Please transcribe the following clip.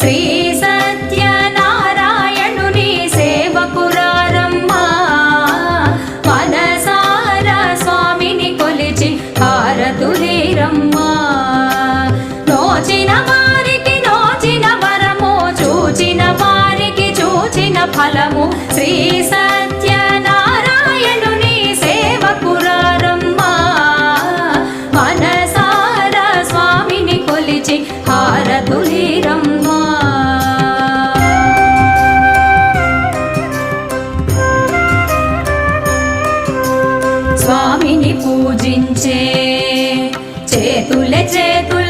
శ్రీ సత్యనారాయణుని స్వామిని కొలిచి నోచిన వారికి నోచిన చూచిన వారికి చూచిన ఫలము. శ్రీ స తులీరమ్మ స్వామిని పూజించే చేతుల చేతులు